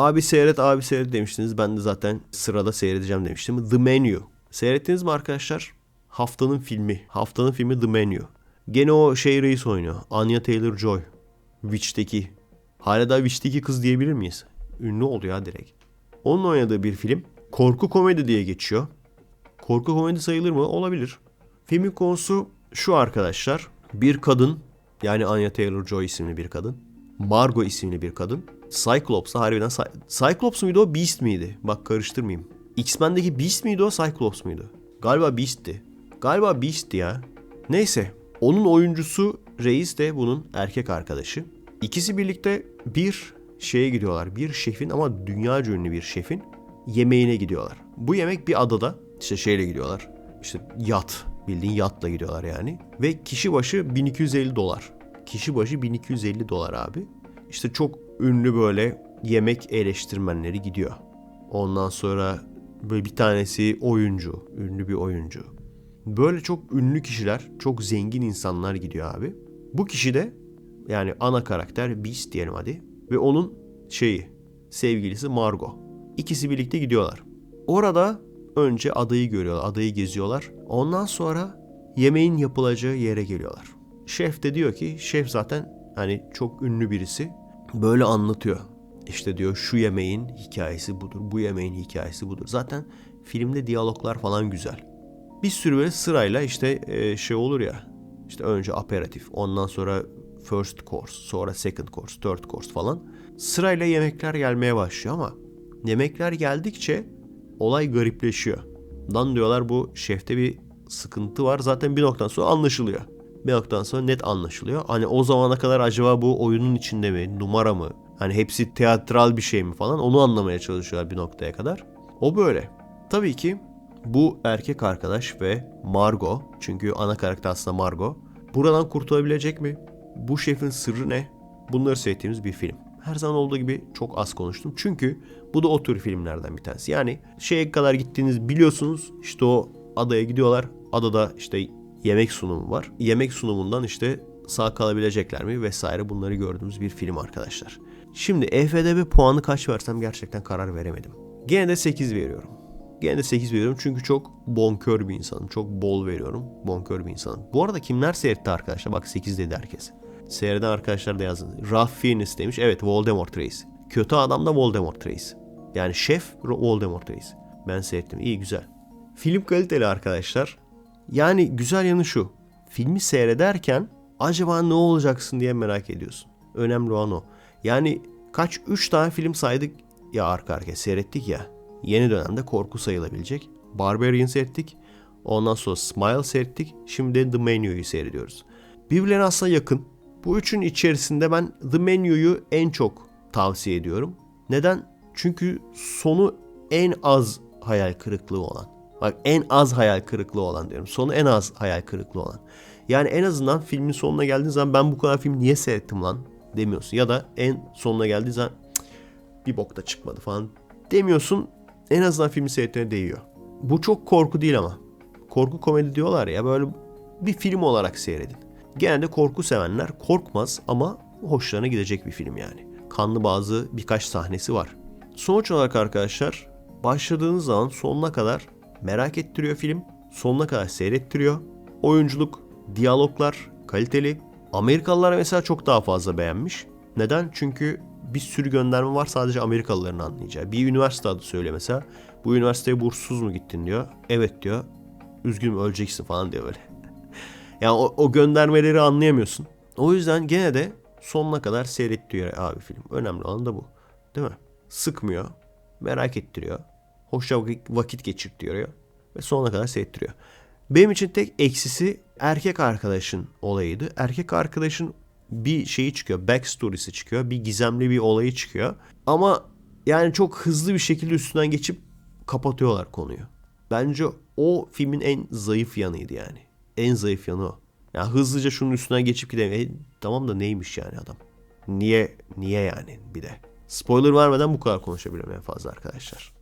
Abi seyret abi seyret demiştiniz. Ben de zaten sırada seyredeceğim demiştim. The Menu. Seyrettiniz mi arkadaşlar? Haftanın filmi. Haftanın filmi The Menu. Gene o şey reis oynuyor. Anya Taylor-Joy. Witch'teki. Hala da Witch'teki kız diyebilir miyiz? Ünlü oldu ya direkt. Onun oynadığı bir film. Korku komedi diye geçiyor. Korku komedi sayılır mı? Olabilir. Filmin konusu şu arkadaşlar. Bir kadın yani Anya Taylor-Joy isimli bir kadın. Margot isimli bir kadın. Cyclops'a harbiden Cy- Cyclops muydu o Beast miydi? Bak karıştırmayayım. X-Men'deki Beast miydi o Cyclops muydu? Galiba Beast'ti. Galiba Beast'ti ya. Neyse. Onun oyuncusu Reis de bunun erkek arkadaşı. İkisi birlikte bir şeye gidiyorlar. Bir şefin ama dünyaca ünlü bir şefin yemeğine gidiyorlar. Bu yemek bir adada. İşte şeyle gidiyorlar. İşte yat. Bildiğin yatla gidiyorlar yani. Ve kişi başı 1250 dolar. Kişi başı 1250 dolar abi. İşte çok ünlü böyle yemek eleştirmenleri gidiyor. Ondan sonra böyle bir tanesi oyuncu. Ünlü bir oyuncu. Böyle çok ünlü kişiler, çok zengin insanlar gidiyor abi. Bu kişi de yani ana karakter Beast diyelim hadi. Ve onun şeyi, sevgilisi Margot. İkisi birlikte gidiyorlar. Orada önce adayı görüyorlar, adayı geziyorlar. Ondan sonra yemeğin yapılacağı yere geliyorlar. Şef de diyor ki, şef zaten hani çok ünlü birisi. Böyle anlatıyor. İşte diyor şu yemeğin hikayesi budur, bu yemeğin hikayesi budur. Zaten filmde diyaloglar falan güzel. Bir sürü böyle sırayla işte e, şey olur ya. İşte önce aperatif, ondan sonra first course, sonra second course, third course falan. Sırayla yemekler gelmeye başlıyor ama yemekler geldikçe olay garipleşiyor. Dan diyorlar bu şefte bir sıkıntı var. Zaten bir noktadan sonra anlaşılıyor. Bir noktadan sonra net anlaşılıyor. Hani o zamana kadar acaba bu oyunun içinde mi, numara mı? Hani hepsi teatral bir şey mi falan onu anlamaya çalışıyorlar bir noktaya kadar. O böyle. Tabii ki bu erkek arkadaş ve Margot çünkü ana karakter aslında Margot buradan kurtulabilecek mi? Bu şefin sırrı ne? Bunları seyrettiğimiz bir film. Her zaman olduğu gibi çok az konuştum. Çünkü bu da o tür filmlerden bir tanesi. Yani şeye kadar gittiğiniz biliyorsunuz. İşte o adaya gidiyorlar. Adada işte yemek sunumu var. Yemek sunumundan işte sağ kalabilecekler mi vesaire bunları gördüğümüz bir film arkadaşlar. Şimdi EFDB puanı kaç versem gerçekten karar veremedim. Gene de 8 veriyorum. Gene de 8 veriyorum çünkü çok bonkör bir insanım. Çok bol veriyorum. Bonkör bir insanım. Bu arada kimler seyretti arkadaşlar? Bak 8 dedi herkes. Seyreden arkadaşlar da yazın. Ralph Fiennes demiş. Evet Voldemort Reis. Kötü adam da Voldemort Reis. Yani şef Voldemort Reis. Ben seyrettim. İyi güzel. Film kaliteli arkadaşlar. Yani güzel yanı şu. Filmi seyrederken acaba ne olacaksın diye merak ediyorsun. Önemli olan o. Yani kaç 3 tane film saydık ya arka arkaya seyrettik ya. Yeni dönemde korku sayılabilecek. Barbarian seyrettik. Ondan sonra Smile seyrettik. Şimdi The Menu'yu seyrediyoruz. Birbirlerine aslında yakın. Bu üçün içerisinde ben The Menu'yu en çok tavsiye ediyorum. Neden? Çünkü sonu en az hayal kırıklığı olan. Bak en az hayal kırıklığı olan diyorum. Sonu en az hayal kırıklığı olan. Yani en azından filmin sonuna geldiğin zaman ben bu kadar film niye seyrettim lan demiyorsun. Ya da en sonuna geldiğin zaman "Cık, bir bok da çıkmadı falan demiyorsun. En azından filmi seyretmene değiyor. Bu çok korku değil ama. Korku komedi diyorlar ya böyle bir film olarak seyredin. Genelde korku sevenler korkmaz ama hoşlarına gidecek bir film yani. Kanlı bazı birkaç sahnesi var. Sonuç olarak arkadaşlar başladığınız zaman sonuna kadar merak ettiriyor film. Sonuna kadar seyrettiriyor. Oyunculuk, diyaloglar kaliteli. Amerikalılar mesela çok daha fazla beğenmiş. Neden? Çünkü bir sürü gönderme var sadece Amerikalıların anlayacağı. Bir üniversite adı söyle mesela. Bu üniversiteye burssuz mu gittin diyor. Evet diyor. Üzgünüm öleceksin falan diyor böyle. Yani o, o göndermeleri anlayamıyorsun. O yüzden gene de sonuna kadar seyrettiriyor abi film. Önemli olan da bu. Değil mi? Sıkmıyor. Merak ettiriyor. Hoşça vakit, geçirtiyor. Ve sonuna kadar seyrettiriyor. Benim için tek eksisi erkek arkadaşın olayıydı. Erkek arkadaşın bir şeyi çıkıyor. Backstory'si çıkıyor. Bir gizemli bir olayı çıkıyor. Ama yani çok hızlı bir şekilde üstünden geçip kapatıyorlar konuyu. Bence o filmin en zayıf yanıydı yani. En zayıf yanı o. Ya hızlıca şunun üstünden geçip gidelim. E, tamam da neymiş yani adam? Niye niye yani bir de? Spoiler vermeden bu kadar konuşabilirim en fazla arkadaşlar.